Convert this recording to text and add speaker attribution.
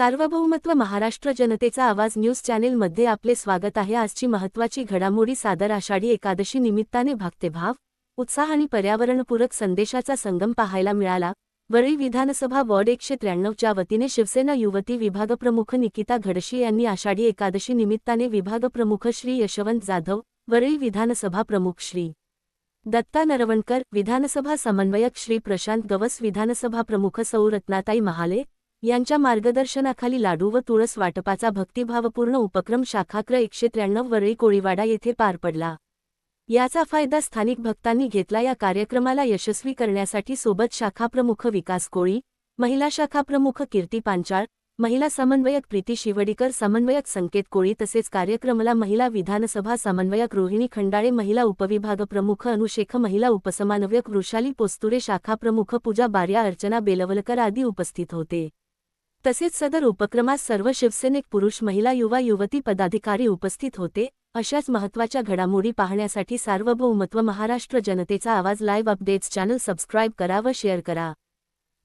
Speaker 1: सार्वभौमत्व महाराष्ट्र जनतेचा आवाज न्यूज चॅनेलमध्ये आपले स्वागत आहे. आजची महत्त्वाची घडामोडी सादर आषाढी एकादशी निमित्ताने भक्तिभाव उत्साह आणि पर्यावरणपूरक संदेशाचा संगम पाहायला मिळाला. वरळी विधानसभा वॉर्ड एकशे त्र्याण्णवच्या वतीने शिवसेना युवती विभागप्रमुख निकिता घडशी यांनी आषाढी एकादशी निमित्ताने विभागप्रमुख श्री यशवंत जाधव वरळी विधानसभा प्रमुख श्री दत्ता नरवणकर विधानसभा समन्वयक श्री प्रशांत गवस विधानसभा प्रमुख सौरत्नाताई महाले यांच्या मार्गदर्शनाखाली लाडू व तुळस वाटपाचा भक्तिभावपूर्ण उपक्रम शाखाक्र एकशे त्र्याण्णव वरळी कोळीवाडा येथे पार पडला. याचा फायदा स्थानिक भक्तांनी घेतला या कार्यक्रमाला यशस्वी करण्यासाठी सोबत शाखाप्रमुख विकास कोळी महिला शाखाप्रमुख कीर्ती पांचाळ महिला समन्वयक प्रीती शिवडीकर समन्वयक संकेत कोळी तसेच कार्यक्रमाला महिला विधानसभा समन्वयक रोहिणी खंडाळे महिला उपविभाग प्रमुख अनुशेख महिला उपसमानवयक वृषाली पोस्तुरे शाखाप्रमुख पूजा बार्या अर्चना बेलवलकर आदी उपस्थित होते. तसेच सदर उपक्रमात सर्व शिवसैनिक पुरुष महिला युवा युवती पदाधिकारी उपस्थित होते. अशाच महत्त्वाच्या घडामोडी पाहण्यासाठी सार्वभौमत्व महाराष्ट्र जनतेचा आवाज लाईव्ह अपडेट्स चॅनल सबस्क्राईब करा व शेअर करा.